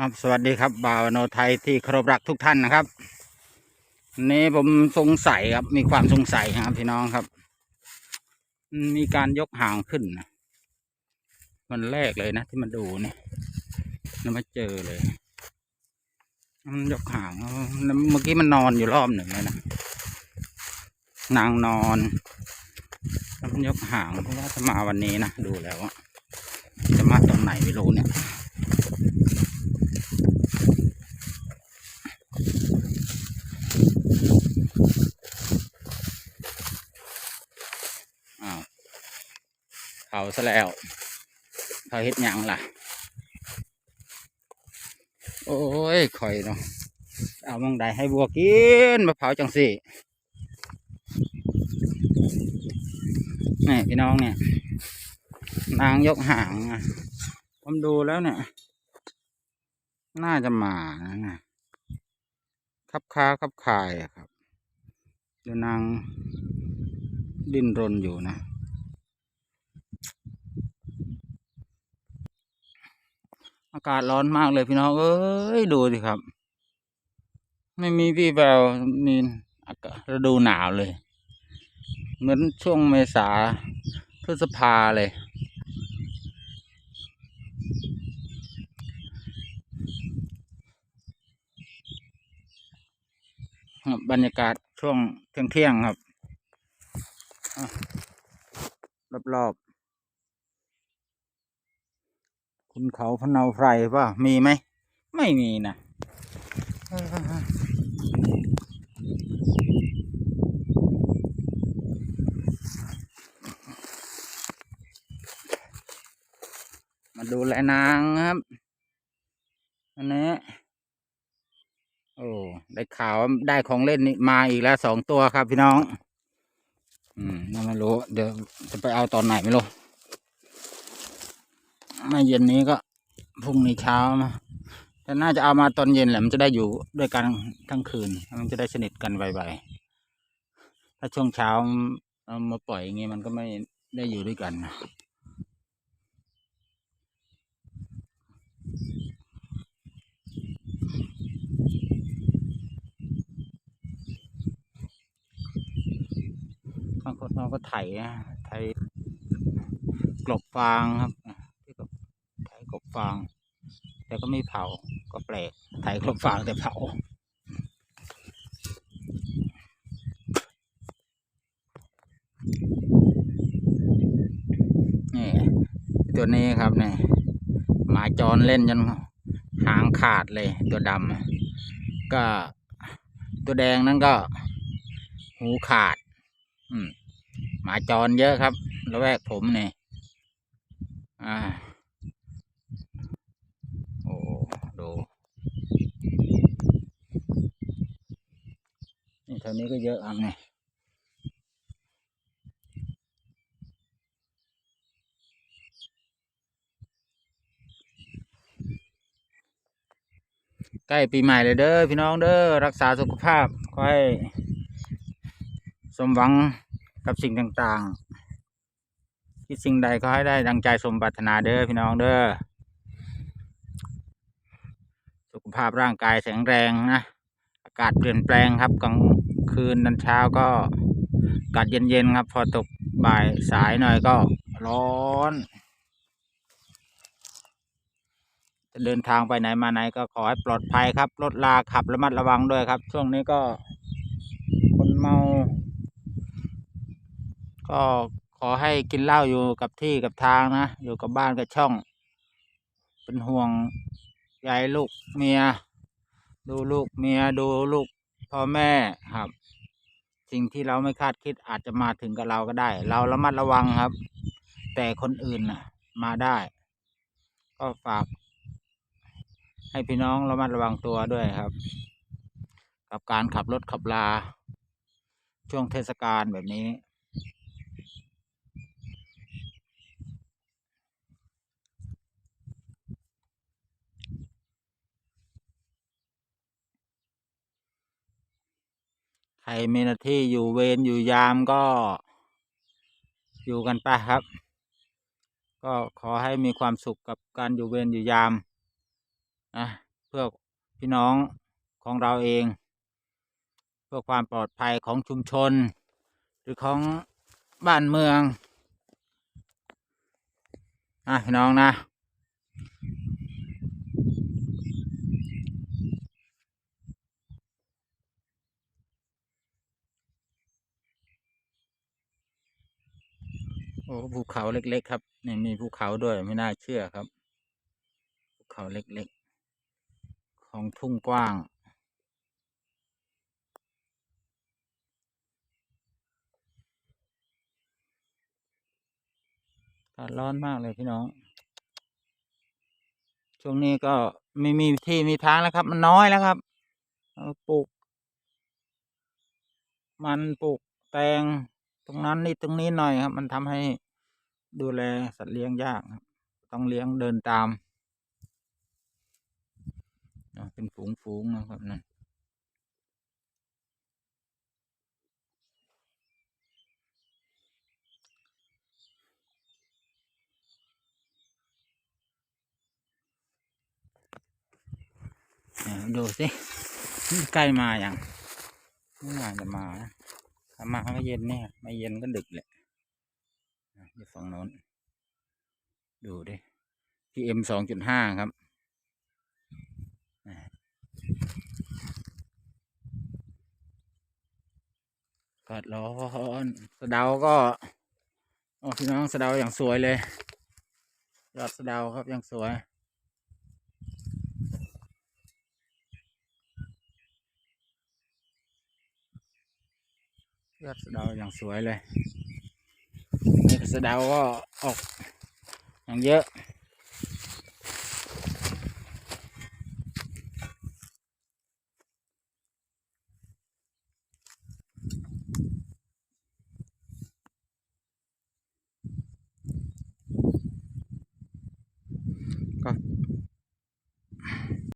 ครับสวัสดีครับบ่าวโนไทยที่เคารพรักทุกท่านนะครับนี้ผมสงสัยครับมีความสงสัยครับพี่น้องครับ มีการยกหางขึ้นนะมันแรกเลยนะที่มาดูเนี่ยแล้วมาเจอเลย มันยกหางเมื่อกี้มันนอนอยู่รอบหนึ่งเลยนะนางนอนแล้วมันยกหางเพราะว่าจะมาวันนี้นะดูแล้วจะมาตอนไหนไม่รู้เนี่ย อ้าวเขา ซะแล้วเขาเฮ็ดยังล่ะ โอ้ยข่อยเนาะเอามองใดให้บัวกินมะพร้าวจังสินี่พี่น้องเนี่ย นางยกหางอะผมดูแล้วเนี่ย น่าจะมานะนะคับค้าคับคายอะครับเดี๋ยวนางดิ้นรนอยู่นะ อากาศร้อนมากเลยพี่น้อง เอ้ย ดูสิครับ ไม่มีวี่แววมีอากาศฤดูหนาวเลย เหมือนช่วงเมษาพฤษภาเลย บรรยากาศช่วงเที่ยงๆครับ รอบรอบๆ คุณเขาพะเนาไพรป่ะมีไหม ไม่มีนะมาดูแลนางครับ อันนี้ โอ้ ได้ข่าวได้ของเล่นนี่มาอีกแล้วสองตัวครับพี่น้อง อืมไม่รู้ เดี๋ยวจะไปเอาตอนไหนไม่รู้ ไม่เย็นนี้ก็พรุ่งนี้เช้ามาแต่น่าจะเอามาตอนเย็นแหละมันจะได้อยู่ด้วยกันทั้งคืน มันจะได้สนิทกันไวๆถ้าช่วงเช้าเอามาปล่อยอย่างงี้มันก็ไม่ได้อยู่ด้วยกันนะบางคนเขาก็ไถไถกลบฟางครับ ฟาง แต่ก็ไม่เผาก็แปลกไถกลบฟางแต่เผานี่ตัวนี้ครับเนี่ยหมาจรเล่นจนหางขาดเลยตัวดำก็ตัวแดงนั่นก็ หูขาด อืมหมาจรเยอะครับ และแวกผมเนี่ยอ่า โอ้ดู นี่แถ วนี้ก็เยอะครับนี่ใกล้ปีใหม่เลยเด้อพี่น้องเด้อรักษาสุขภาพขอให้สมหวังกับสิ่งต่างๆคิดสิ่งใดก็ให้ได้ดังใจสมปรารถนาเด้อพี่น้องเด้อสุขภาพร่างกายแข็งแรงนะ อากาศเปลี่ยนแปลงครับกลาง คืนนันเช้าก็กาศเย็นๆครับ พอตกบ่ายสายหน่อยก็ร้อนจะเดินทางไปไหนมาไหนก็ขอให้ปลอดภัยครับรถลาขับระมัดระวังด้วยครับ ช่วงนี้ก็ คนเมา ก็ขอให้กินเหล้าอยู่กับที่กับทางนะ อยู่กับบ้านกับช่อง เป็นห่วงยายลูกเมีย ดูลูกเมียดูลูก พ่อแม่ครับ สิ่งที่เราไม่คาดคิดอาจจะมาถึงกับเราก็ได้ เราระมัดระวังครับ แต่คนอื่นนะมาได้ ก็ฝาก ให้พี่น้องระมัดระวังตัวด้วยครับ กับการขับรถขับลา ช่วงเทศกาลแบบนี้ ใครมีหน้าที่อยู่เวรอยู่ยามก็ อยู่กันไปครับ ก็ขอให้มีความสุขกับการอยู่เวรอยู่ยามนะเพื่อพี่น้องของเราเอง เพื่อความปลอดภัยของชุมชน หรือของบ้านเมืองอะพี่น้องนะ อ้ภูเขาเล็กๆครับนี่มีภูเขาด้วยไม่น่าเชื่อครับภูเขาเล็กๆ ของทุ่งกว้างอากาศร้อนมากเลยพี่น้อง ช่วงนี้ก็ไม่มีที่มีทางแล้วครับ มันน้อยแล้วครับปลูก มันปลูกแตงตรงนั้นนี่ตรงนี้หน่อยครับ มันทำให้ ดูแลสัตว์เลี้ยงยากครับต้องเลี้ยงเดินตาม เป็นฝูงๆนะครับนั่นดูสิใกล้มาอย่างไม่น่าจะมาถ้ามาก็เย็นเนี่ยไม่เย็นก็ดึกแหละ อยู่ฝั่งโน้น ดูดิ PM สองจุดห้าครับอ่าอากดร้อนสะเดาก็โอ้พี่น้องสะเดาอย่างสวยเลย ยอดสะเดาครับอย่างสวยยอดสะเดาอย่างสวยเลย สะเดาก็ออกอย่างเยอะ